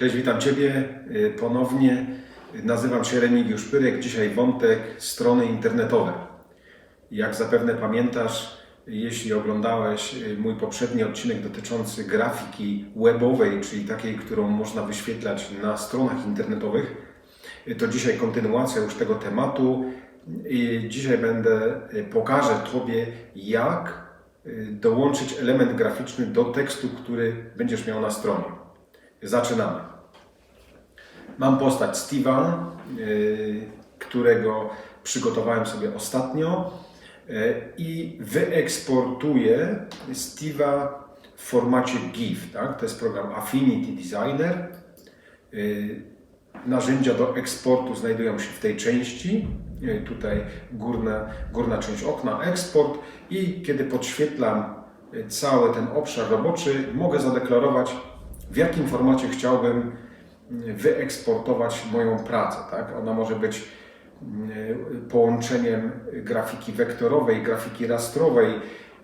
Cześć, witam Ciebie y, ponownie. Nazywam się Remigiusz Pyrek. Dzisiaj wątek strony internetowe. Jak zapewne pamiętasz, jeśli oglądałeś y, mój poprzedni odcinek dotyczący grafiki webowej, czyli takiej, którą można wyświetlać na stronach internetowych, y, to dzisiaj kontynuacja już tego tematu. Dzisiaj będę pokażę Tobie, jak dołączyć element graficzny do tekstu, który będziesz miał na stronie. Zaczynamy. Mam postać Steve'a, y, którego przygotowałem sobie ostatnio y, i wyeksportuję Steve'a w formacie GIF. Tak? To jest program Affinity Designer. Y, Narzędzia do eksportu znajdują się w tej części. Tutaj górna, górna część okna, eksport i kiedy podświetlam cały ten obszar roboczy, mogę zadeklarować, w jakim formacie chciałbym y, wyeksportować moją pracę. Tak? Ona może być y, połączeniem grafiki wektorowej, grafiki rastrowej,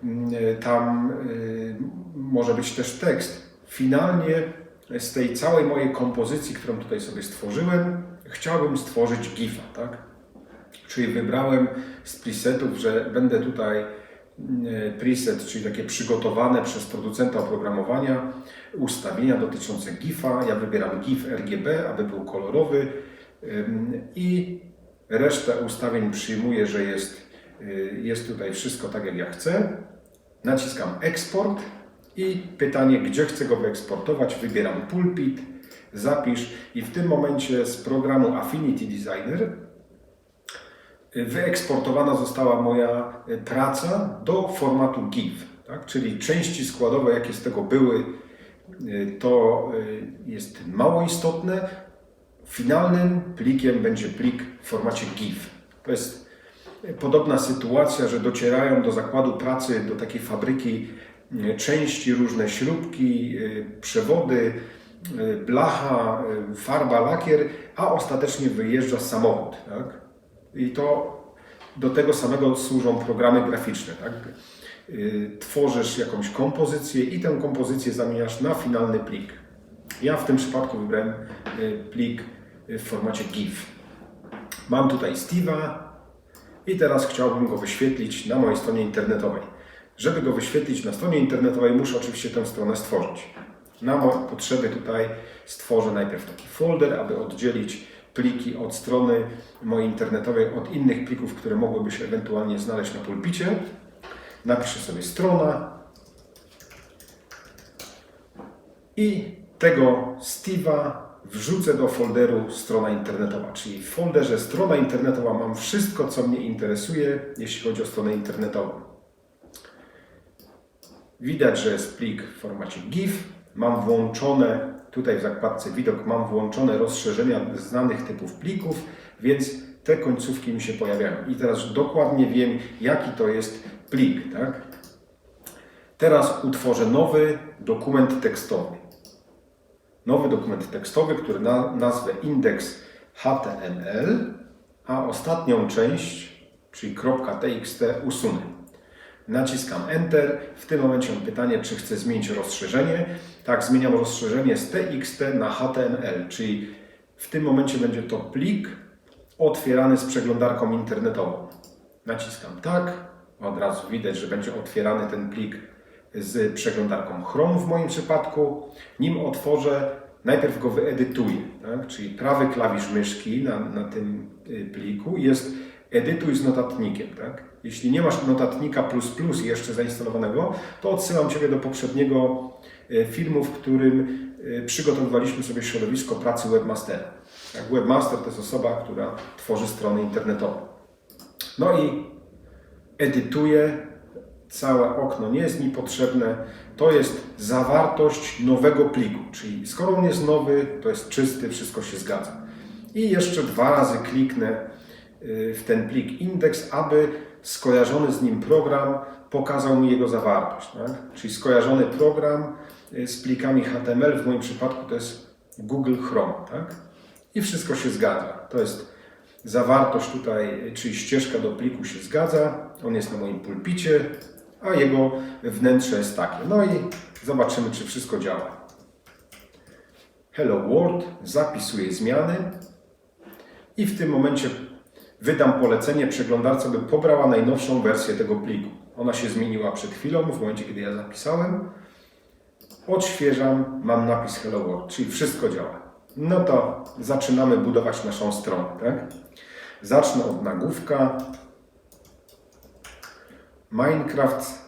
y, tam y, może być też tekst. Finalnie z tej całej mojej kompozycji, którą tutaj sobie stworzyłem, chciałbym stworzyć GIFa, tak? Czyli wybrałem z presetów, że będę tutaj preset, czyli takie przygotowane przez producenta oprogramowania ustawienia dotyczące GIFa. Ja wybieram GIF RGB, aby był kolorowy i resztę ustawień przyjmuję, że jest, y, jest tutaj wszystko tak jak ja chcę. Naciskam eksport i pytanie, gdzie chcę go wyeksportować. Wybieram pulpit, zapisz i w tym momencie z programu Affinity Designer wyeksportowana została moja e, praca do formatu GIF, tak? czyli części składowe, jakie z tego były, e, to e, jest mało istotne. Finalnym plikiem będzie plik w formacie GIF. To jest podobna sytuacja, że docierają do zakładu pracy, do takiej fabryki części, różne śrubki, przewody, blacha, farba, lakier, a ostatecznie wyjeżdża samochód. Tak? I to do tego samego służą programy graficzne. Tak? Y, Tworzysz jakąś kompozycję i tę kompozycję zamieniasz na finalny plik. Ja w tym przypadku wybrałem y, plik y, w formacie GIF. Mam tutaj Steve'a i teraz chciałbym go wyświetlić na mojej stronie internetowej. Żeby go wyświetlić na stronie internetowej, muszę oczywiście tę stronę stworzyć. Na moje potrzeby tutaj stworzę najpierw taki folder, aby oddzielić pliki od strony mojej internetowej od innych plików, które mogłyby się ewentualnie znaleźć na pulpicie. Napiszę sobie strona i tego Steve'a wrzucę do folderu strona internetowa. Czyli w folderze strona internetowa mam wszystko, co mnie interesuje, jeśli chodzi o stronę internetową. Widać, że jest plik w formacie GIF. Mam włączone, tutaj w zakładce widok, mam włączone rozszerzenia znanych typów plików, więc te końcówki mi się pojawiają. I teraz dokładnie wiem, jaki to jest plik. Tak? Teraz utworzę nowy dokument tekstowy. Nowy dokument tekstowy, który na, nazwę index.html, a ostatnią część, czyli .txt usunę. Naciskam Enter. W tym momencie mam pytanie, czy chcę zmienić rozszerzenie. Tak, zmieniam rozszerzenie z TXT na HTML, czyli w tym momencie będzie to plik otwierany z przeglądarką internetową. Naciskam tak. Od razu widać, że będzie otwierany ten plik z przeglądarką Chrome w moim przypadku. Nim otworzę, najpierw go wyedytuję. Tak? Czyli prawy klawisz myszki na, na tym y, pliku jest edytuj z notatnikiem. Tak? Jeśli nie masz notatnika plus plus jeszcze zainstalowanego, to odsyłam Ciebie do poprzedniego e, filmu, w którym e, przygotowywaliśmy sobie środowisko pracy webmastera. Tak, webmaster to jest osoba, która tworzy strony internetowe. No i edytuję całe okno, nie jest mi potrzebne. To jest zawartość nowego pliku, czyli skoro on jest nowy, to jest czysty, wszystko się zgadza. I jeszcze dwa razy kliknę w ten plik index, aby skojarzony z nim program pokazał mi jego zawartość. Tak? Czyli skojarzony program y, z plikami HTML, w moim przypadku to jest Google Chrome. Tak? I wszystko się zgadza. To jest zawartość tutaj, czyli ścieżka do pliku się zgadza. On jest na moim pulpicie, a jego wnętrze jest takie. No i zobaczymy, czy wszystko działa. Hello World, zapisuję zmiany i w tym momencie wydam polecenie przeglądarce, by pobrała najnowszą wersję tego pliku. Ona się zmieniła przed chwilą, w momencie kiedy ja zapisałem. Odświeżam, mam napis Hello World, czyli wszystko działa. No to zaczynamy budować naszą stronę. Tak? Zacznę od nagłówka. Minecraft.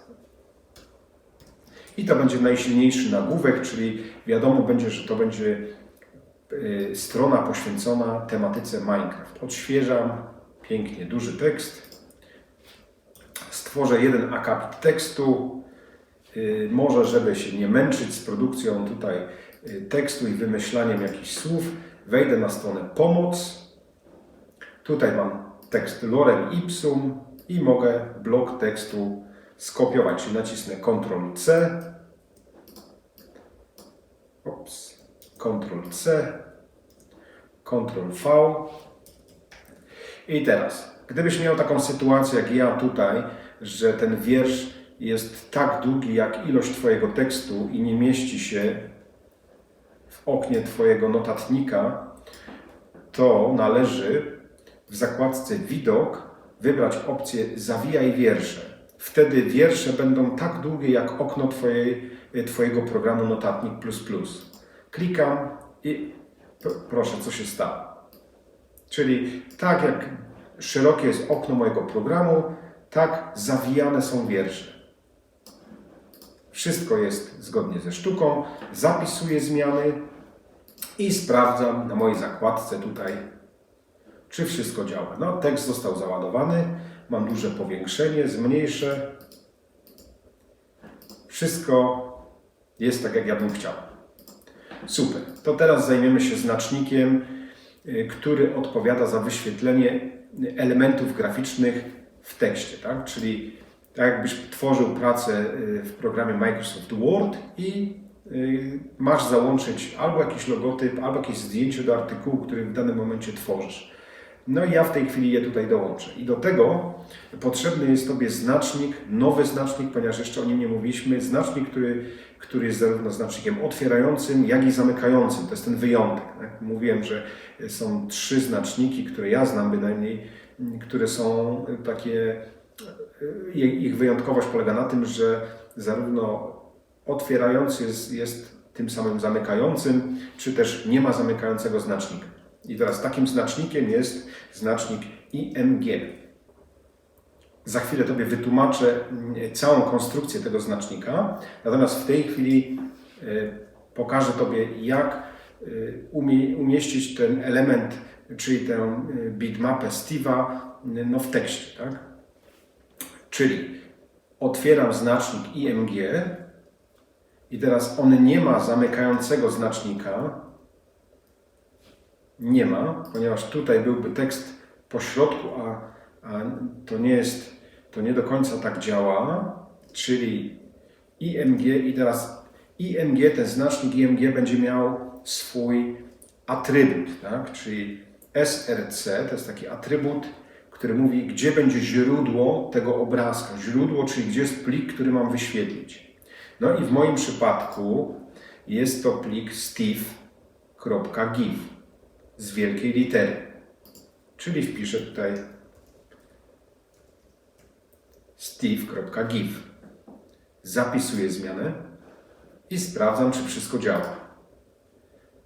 I to będzie najsilniejszy nagłówek, czyli wiadomo będzie, że to będzie y, strona poświęcona tematyce Minecraft. Odświeżam, pięknie duży tekst. Stworzę jeden akapit tekstu. Y, Może, żeby się nie męczyć z produkcją tutaj y, tekstu i wymyślaniem jakichś słów, wejdę na stronę pomoc. Tutaj mam tekst lorem ipsum i mogę blok tekstu skopiować, czyli nacisnę Ctrl C. Ops. Ctrl C. Ctrl V. I teraz, gdybyś miał taką sytuację jak ja tutaj, że ten wiersz jest tak długi jak ilość Twojego tekstu i nie mieści się w oknie Twojego notatnika, to należy w zakładce Widok wybrać opcję Zawijaj wiersze. Wtedy wiersze będą tak długie jak okno twojej, Twojego programu Notatnik. Klikam i proszę, co się stało. Czyli tak jak szerokie jest okno mojego programu, tak zawijane są wiersze. Wszystko jest zgodnie ze sztuką. Zapisuję zmiany i sprawdzam na mojej zakładce tutaj, czy wszystko działa. No, tekst został załadowany. Mam duże powiększenie, zmniejszę. Wszystko jest tak, jak ja bym chciał. Super. To teraz zajmiemy się znacznikiem, który odpowiada za wyświetlenie elementów graficznych w tekście, tak? Czyli tak jakbyś tworzył pracę y, w programie Microsoft Word i y, masz załączyć albo jakiś logotyp, albo jakieś zdjęcie do artykułu, który w danym momencie tworzysz. No i ja w tej chwili je tutaj dołączę. I do tego potrzebny jest Tobie znacznik, nowy znacznik, ponieważ jeszcze o nim nie mówiliśmy, znacznik, który, który jest zarówno znacznikiem otwierającym, jak i zamykającym. To jest ten wyjątek. Tak? Mówiłem, że są trzy znaczniki, które ja znam bynajmniej, które są takie, ich ich wyjątkowość polega na tym, że zarówno otwierający jest, jest tym samym zamykającym, czy też nie ma zamykającego znacznika. I teraz takim znacznikiem jest znacznik IMG. Za chwilę Tobie wytłumaczę mm, całą konstrukcję tego znacznika, natomiast w tej chwili y, pokażę Tobie, jak y, umie, umieścić ten element, czyli tę y, bitmapę Steve'a no, w tekście. Tak? Czyli otwieram znacznik IMG i teraz on nie ma zamykającego znacznika, nie ma, ponieważ tutaj byłby tekst po środku, a, a to nie jest, to nie do końca tak działa, czyli IMG i teraz IMG, ten znacznik IMG będzie miał swój atrybut, tak? czyli SRC to jest taki atrybut, który mówi, gdzie będzie źródło tego obrazka. Źródło, czyli gdzie jest plik, który mam wyświetlić. No i w moim przypadku jest to plik steve.gif z wielkiej litery. Czyli wpiszę tutaj steve.gif. Zapisuję zmianę i sprawdzam, czy wszystko działa.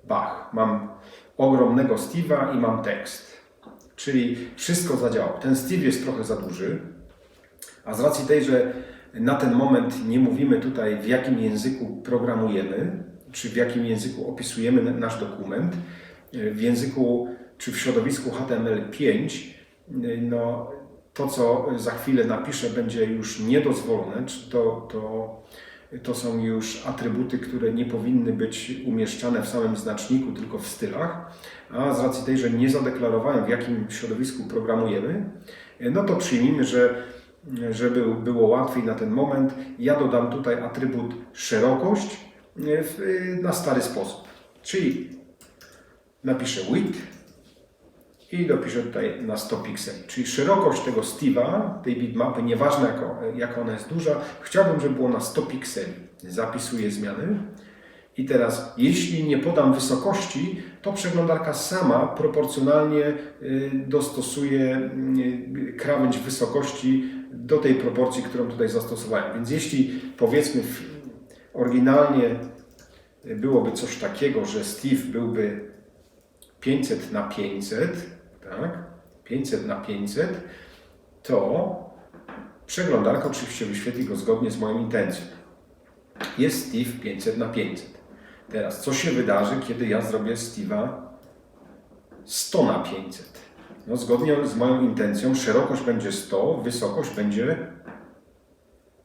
Bach, mam ogromnego Steve'a i mam tekst. Czyli wszystko zadziałało. Ten Steve jest trochę za duży, a z racji tej, że na ten moment nie mówimy tutaj, w jakim języku programujemy, czy w jakim języku opisujemy nasz dokument, w języku czy w środowisku HTML5, no, to co za chwilę napiszę będzie już niedozwolone, czy to, to, to są już atrybuty, które nie powinny być umieszczane w samym znaczniku, tylko w stylach, a z racji tej, że nie zadeklarowałem w jakim środowisku programujemy, no to przyjmijmy, że żeby było łatwiej na ten moment, ja dodam tutaj atrybut szerokość w, na stary sposób. Czyli napiszę width i dopiszę tutaj na 100 pikseli. Czyli szerokość tego Steve'a, tej bitmapy, nieważne jak, jak ona jest duża, chciałbym, żeby było na 100 pikseli. Zapisuję zmiany I teraz, jeśli nie podam wysokości, to przeglądarka sama proporcjonalnie y, dostosuje y, krawędź wysokości do tej proporcji, którą tutaj zastosowałem. Więc jeśli powiedzmy oryginalnie byłoby coś takiego, że Steve byłby 500 na 500, tak? 500 na 500, to przeglądarka oczywiście wyświetli go zgodnie z moją intencją. Jest Steve 500 na 500. Teraz, co się wydarzy, kiedy ja zrobię Steve'a 100 na 500? No, zgodnie z moją intencją, szerokość będzie 100, wysokość będzie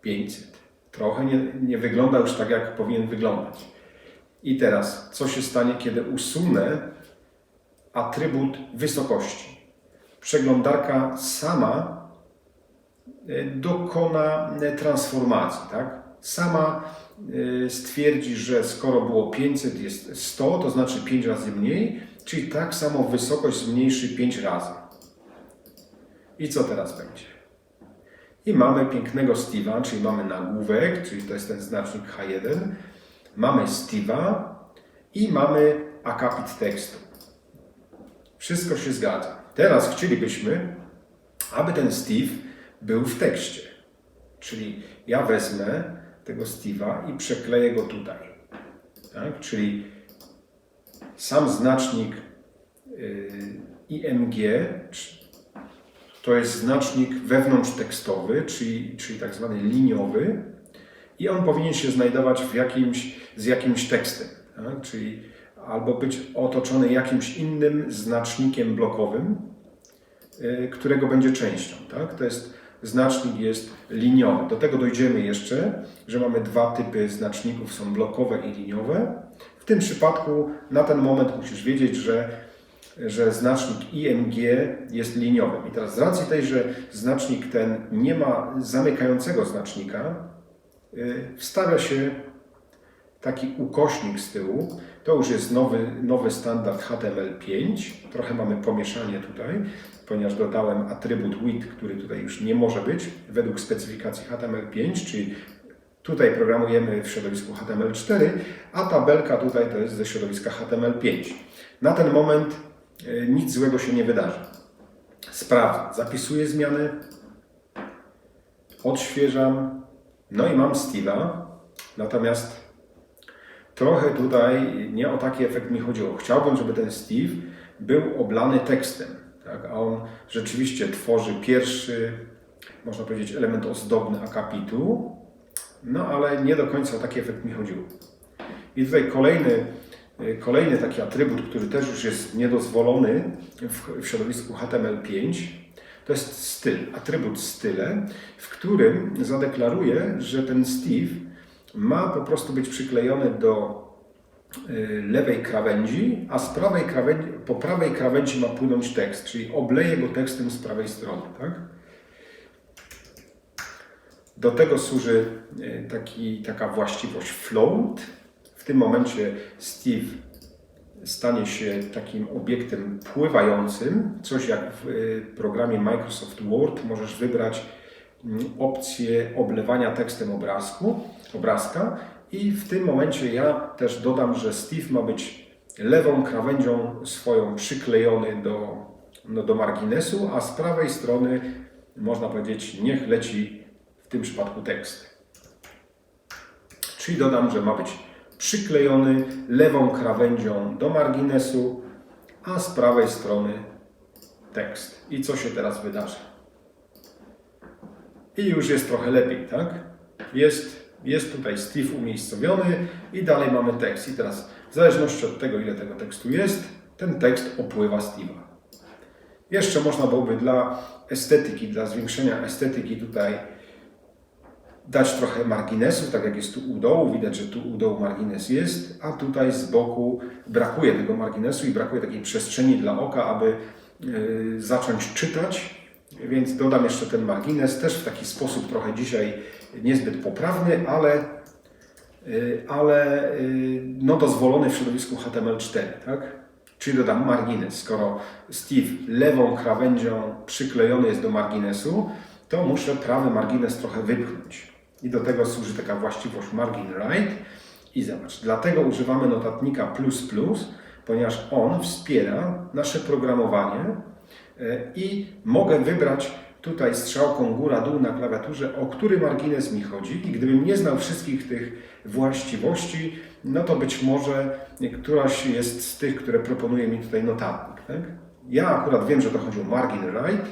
500. Trochę nie, nie wygląda już tak, jak powinien wyglądać. I teraz, co się stanie, kiedy usunę atrybut wysokości? Przeglądarka sama e, dokona e, transformacji, tak? Sama e, stwierdzi, że skoro było 500 jest 100, to znaczy 5 razy mniej, czyli tak samo wysokość zmniejszy 5 razy. I co teraz będzie? I mamy pięknego Steve'a, czyli mamy nagłówek, czyli to jest ten znacznik H1. Mamy Steve'a i mamy akapit tekstu. Wszystko się zgadza. Teraz chcielibyśmy, aby ten Steve był w tekście. Czyli ja wezmę tego Steve'a i przekleję go tutaj. Tak? Czyli sam znacznik y, IMG to jest znacznik wewnątrztekstowy, czyli, czyli tak zwany liniowy i on powinien się znajdować w jakimś, z jakimś tekstem, tak? czyli albo być otoczony jakimś innym znacznikiem blokowym, y, którego będzie częścią. Tak? To jest znacznik jest liniowy. Do tego dojdziemy jeszcze, że mamy dwa typy znaczników, są blokowe i liniowe. W tym przypadku na ten moment musisz wiedzieć, że, że znacznik IMG jest liniowym. I teraz z racji tej, że znacznik ten nie ma zamykającego znacznika, y, wstawia się taki ukośnik z tyłu. To już jest nowy, nowy standard HTML5. Trochę mamy pomieszanie tutaj, ponieważ dodałem atrybut width, który tutaj już nie może być według specyfikacji HTML5, czyli tutaj programujemy w środowisku HTML4, a tabelka tutaj to jest ze środowiska HTML5. Na ten moment e, nic złego się nie wydarzy. Sprawdzam, zapisuję zmiany, odświeżam, no i mam Steve'a, natomiast trochę tutaj nie o taki efekt mi chodziło. Chciałbym, żeby ten Steve był oblany tekstem, tak? a on rzeczywiście tworzy pierwszy, można powiedzieć, element ozdobny akapitu, no ale nie do końca o taki efekt mi chodziło. I tutaj kolejny, kolejny taki atrybut, który też już jest niedozwolony w, w środowisku HTML5, to jest styl, atrybut style, w którym zadeklaruję, że ten Steve ma po prostu być przyklejony do y, lewej krawędzi, a z prawej krawędzi, po prawej krawędzi ma płynąć tekst, czyli obleję go tekstem z prawej strony. Tak? Do tego służy y, taki, taka właściwość float. W tym momencie Steve stanie się takim obiektem pływającym, coś jak w y, programie Microsoft Word możesz wybrać mm, opcję oblewania tekstem obrazku obrazka i w tym momencie ja też dodam, że Steve ma być lewą krawędzią swoją przyklejony do, no, do marginesu, a z prawej strony można powiedzieć niech leci w tym przypadku tekst. Czyli dodam, że ma być przyklejony lewą krawędzią do marginesu, a z prawej strony tekst. I co się teraz wydarzy? I już jest trochę lepiej, tak? Jest jest tutaj Steve umiejscowiony i dalej mamy tekst. I teraz w zależności od tego, ile tego tekstu jest, ten tekst opływa Steve'a. Jeszcze można byłoby dla estetyki, dla zwiększenia estetyki tutaj dać trochę marginesu, tak jak jest tu u dołu. Widać, że tu u dołu margines jest, a tutaj z boku brakuje tego marginesu i brakuje takiej przestrzeni dla oka, aby yy, zacząć czytać. Więc dodam jeszcze ten margines, też w taki sposób trochę dzisiaj niezbyt poprawny, ale, y, ale y, no dozwolony w środowisku HTML4, tak? Czyli dodam margines. Skoro Steve lewą krawędzią przyklejony jest do marginesu, to muszę prawy margines trochę wypchnąć. I do tego służy taka właściwość margin right, I zobacz, dlatego używamy notatnika plus plus, ponieważ on wspiera nasze programowanie e, i mogę wybrać tutaj strzałką góra-dół na klawiaturze, o który margines mi chodzi. I gdybym nie znał wszystkich tych właściwości, no to być może któraś jest z tych, które proponuje mi tutaj notatnik. Tak? Ja akurat wiem, że to chodzi o margin right.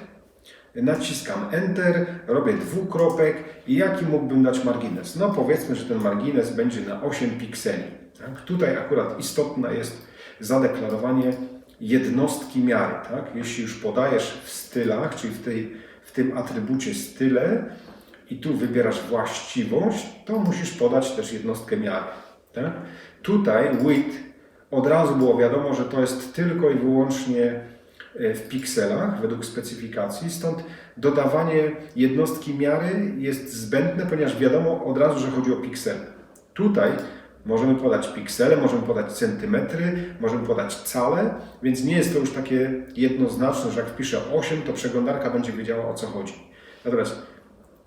Naciskam Enter, robię dwukropek i jaki mógłbym dać margines? No powiedzmy, że ten margines będzie na 8 pikseli. Tak? Tutaj akurat istotne jest zadeklarowanie jednostki miary. Tak? Jeśli już podajesz w stylach, czyli w, tej, tym atrybucie style i tu wybierasz właściwość, to musisz podać też jednostkę miary. Tak? Tutaj width od razu było wiadomo, że to jest tylko i wyłącznie e, w pikselach według specyfikacji, stąd dodawanie jednostki miary jest zbędne, ponieważ wiadomo od razu, że chodzi o piksele. Tutaj możemy podać piksele, możemy podać centymetry, możemy podać cale, więc nie jest to już takie jednoznaczne, że jak wpiszę 8, to przeglądarka będzie wiedziała o co chodzi. Natomiast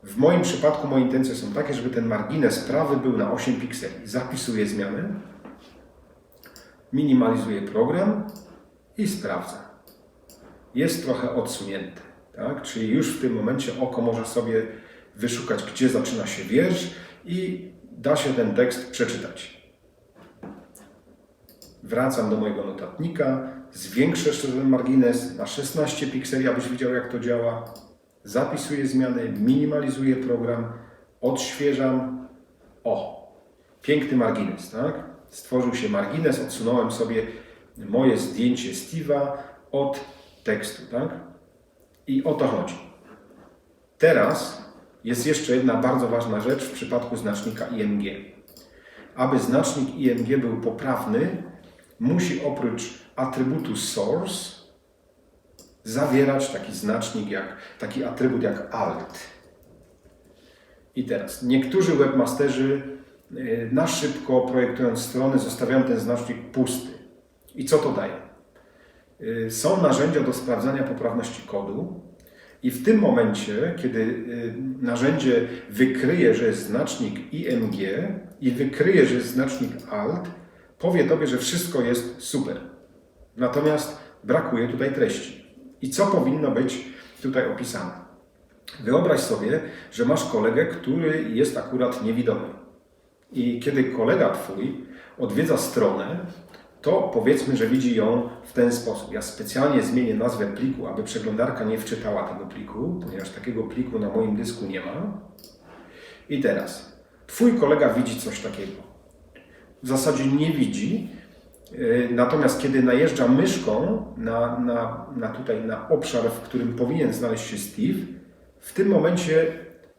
w moim przypadku moje intencje są takie, żeby ten margines prawy był na 8 pikseli. Zapisuję zmiany, minimalizuję program i sprawdzę. Jest trochę odsunięty, tak? czyli już w tym momencie oko może sobie wyszukać, gdzie zaczyna się wiersz i da się ten tekst przeczytać. Wracam do mojego notatnika, zwiększę jeszcze ten margines na 16 pikseli, abyś widział jak to działa. Zapisuję zmiany, minimalizuję program, odświeżam. O, piękny margines, tak? Stworzył się margines, odsunąłem sobie moje zdjęcie Steve'a od tekstu, tak? I o to chodzi. Teraz jest jeszcze jedna bardzo ważna rzecz w przypadku znacznika IMG. Aby znacznik IMG był poprawny, musi oprócz atrybutu source zawierać taki znacznik jak taki atrybut jak alt. I teraz niektórzy webmasterzy y, na szybko projektując strony zostawiają ten znacznik pusty. I co to daje? Y, Są narzędzia do sprawdzania poprawności kodu, i w tym momencie, kiedy y, narzędzie wykryje, że jest znacznik IMG i wykryje, że jest znacznik ALT, powie Tobie, że wszystko jest super. Natomiast brakuje tutaj treści. I co powinno być tutaj opisane? Wyobraź sobie, że masz kolegę, który jest akurat niewidomy. I kiedy kolega Twój odwiedza stronę, to powiedzmy, że widzi ją w ten sposób. Ja specjalnie zmienię nazwę pliku, aby przeglądarka nie wczytała tego pliku, ponieważ takiego pliku na moim dysku nie ma. I teraz, Twój kolega widzi coś takiego. W zasadzie nie widzi, yy, natomiast kiedy najeżdża myszką na, na, na tutaj na obszar, w którym powinien znaleźć się Steve, w tym momencie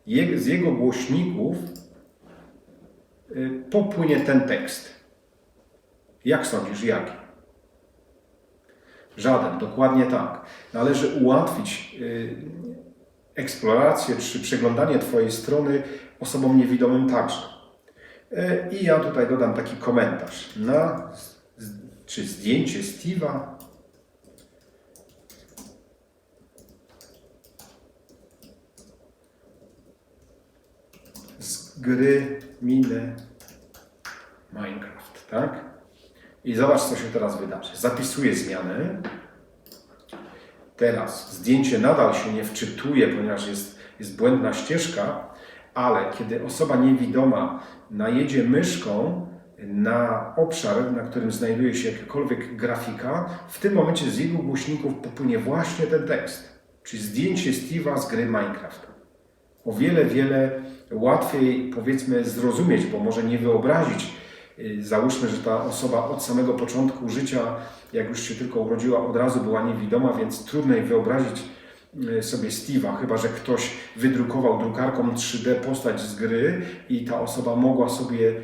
je, z jego głośników yy, popłynie ten tekst. Jak sądzisz, jaki? Żaden, dokładnie tak. Należy ułatwić y, eksplorację czy przeglądanie Twojej strony osobom niewidomym także. Y, I ja tutaj dodam taki komentarz na czy zdjęcie Steve'a. Z gry Mine Minecraft, tak? I zobacz, co się teraz wydarzy. Zapisuję zmiany. Teraz zdjęcie nadal się nie wczytuje, ponieważ jest, jest błędna ścieżka, ale kiedy osoba niewidoma najedzie myszką na obszar, na którym znajduje się jakakolwiek grafika, w tym momencie z jego głośników popłynie właśnie ten tekst, czyli zdjęcie Steve'a z gry Minecraft o wiele, wiele łatwiej powiedzmy zrozumieć, bo może nie wyobrazić. Y, Załóżmy, że ta osoba od samego początku życia, jak już się tylko urodziła, od razu była niewidoma, więc trudniej wyobrazić y, sobie Steve'a, chyba że ktoś wydrukował drukarką 3D postać z gry i ta osoba mogła sobie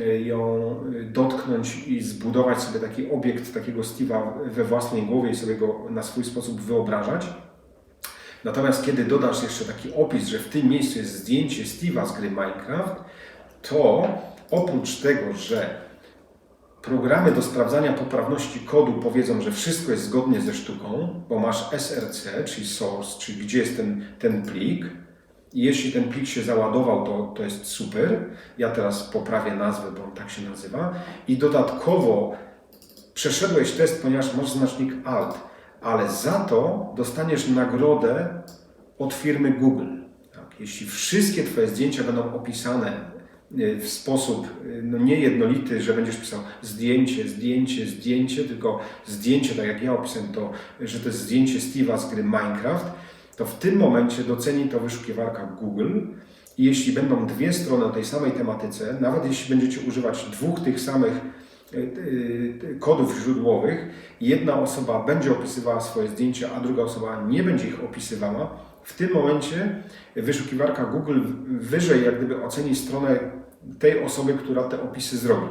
y, ją dotknąć i zbudować sobie taki obiekt takiego Steve'a we własnej głowie i sobie go na swój sposób wyobrażać. Natomiast kiedy dodasz jeszcze taki opis, że w tym miejscu jest zdjęcie Steve'a z gry Minecraft, to oprócz tego, że programy do sprawdzania poprawności kodu powiedzą, że wszystko jest zgodnie ze sztuką, bo masz SRC, czyli source, czyli gdzie jest ten, ten plik, I jeśli ten plik się załadował, to, to jest super. Ja teraz poprawię nazwę, bo on tak się nazywa. I dodatkowo przeszedłeś test, ponieważ masz znacznik Alt, ale za to dostaniesz nagrodę od firmy Google. Tak? Jeśli wszystkie Twoje zdjęcia będą opisane w sposób y, no, niejednolity, że będziesz pisał zdjęcie, zdjęcie, zdjęcie, tylko zdjęcie, tak jak ja opisałem to, że to jest zdjęcie Steve'a z gry Minecraft, to w tym momencie doceni to wyszukiwarka Google i jeśli będą dwie strony o tej samej tematyce, nawet jeśli będziecie używać dwóch tych samych y, y, kodów źródłowych, jedna osoba będzie opisywała swoje zdjęcia, a druga osoba nie będzie ich opisywała, w tym momencie wyszukiwarka Google wyżej jak gdyby oceni stronę tej osoby, która te opisy zrobi.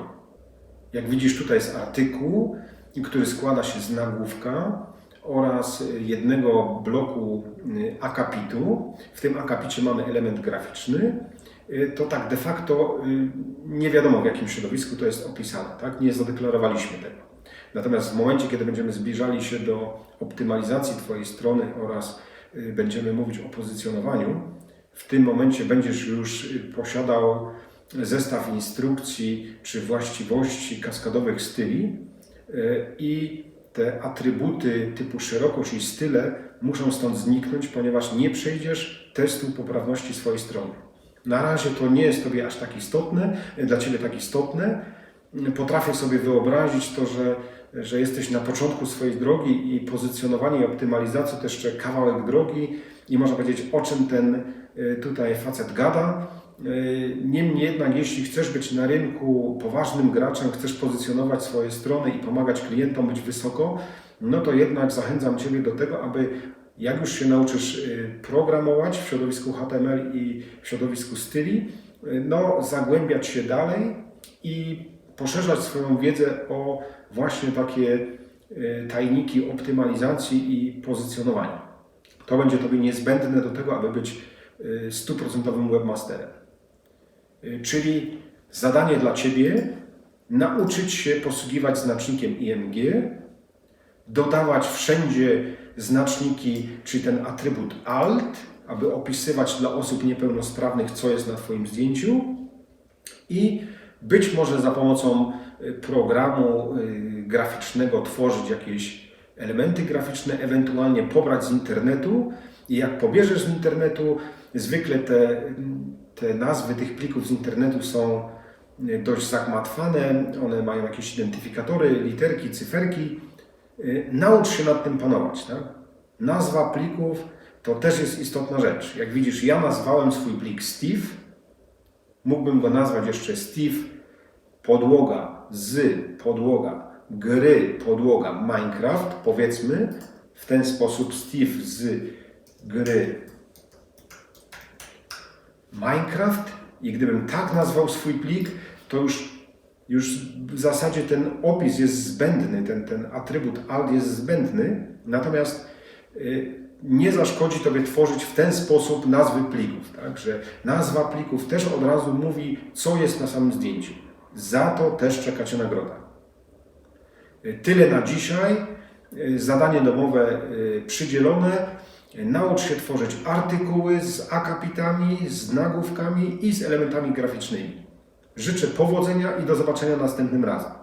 Jak widzisz, tutaj jest artykuł, który składa się z nagłówka oraz jednego bloku y, akapitu. W tym akapicie mamy element graficzny. Y, To tak de facto y, nie wiadomo w jakim środowisku to jest opisane, tak? Nie zadeklarowaliśmy tego. Natomiast w momencie, kiedy będziemy zbliżali się do optymalizacji Twojej strony oraz będziemy mówić o pozycjonowaniu, w tym momencie będziesz już posiadał zestaw instrukcji czy właściwości kaskadowych styli y, i te atrybuty typu szerokość i style muszą stąd zniknąć, ponieważ nie przejdziesz testu poprawności swojej strony. Na razie to nie jest Tobie aż tak istotne, dla Ciebie tak istotne. Potrafię sobie wyobrazić to, że, że jesteś na początku swojej drogi i pozycjonowanie i optymalizacja to jeszcze kawałek drogi i można powiedzieć, o czym ten y, tutaj facet gada. Y, Niemniej jednak, jeśli chcesz być na rynku poważnym graczem, chcesz pozycjonować swoje strony i pomagać klientom być wysoko, no to jednak zachęcam Ciebie do tego, aby jak już się nauczysz y, programować w środowisku HTML i w środowisku styli, y, no zagłębiać się dalej i poszerzać swoją wiedzę o właśnie takie tajniki optymalizacji i pozycjonowania. To będzie Tobie niezbędne do tego, aby być stuprocentowym webmasterem. Czyli zadanie dla Ciebie nauczyć się posługiwać znacznikiem IMG, dodawać wszędzie znaczniki, czyli ten atrybut alt, aby opisywać dla osób niepełnosprawnych, co jest na Twoim zdjęciu i być może za pomocą y, programu y, graficznego tworzyć jakieś elementy graficzne, ewentualnie pobrać z internetu i jak pobierzesz z internetu, zwykle te, te nazwy tych plików z internetu są y, dość zagmatwane, one mają jakieś identyfikatory, literki, cyferki. Y, Naucz się nad tym panować. Tak? Nazwa plików to też jest istotna rzecz. Jak widzisz, ja nazwałem swój plik Steve, mógłbym go nazwać jeszcze Steve podłoga z podłoga gry podłoga Minecraft, powiedzmy w ten sposób Steve z gry Minecraft i gdybym tak nazwał swój plik, to już, już w zasadzie ten opis jest zbędny, ten, ten atrybut alt jest zbędny, natomiast y, nie zaszkodzi Tobie tworzyć w ten sposób nazwy plików. Tak? Że nazwa plików też od razu mówi, co jest na samym zdjęciu. Za to też czeka Cię nagroda. Y, Tyle na dzisiaj. Y, Zadanie domowe przydzielone. Naucz się tworzyć artykuły z akapitami, z nagłówkami i z elementami graficznymi. Życzę powodzenia i do zobaczenia następnym razem.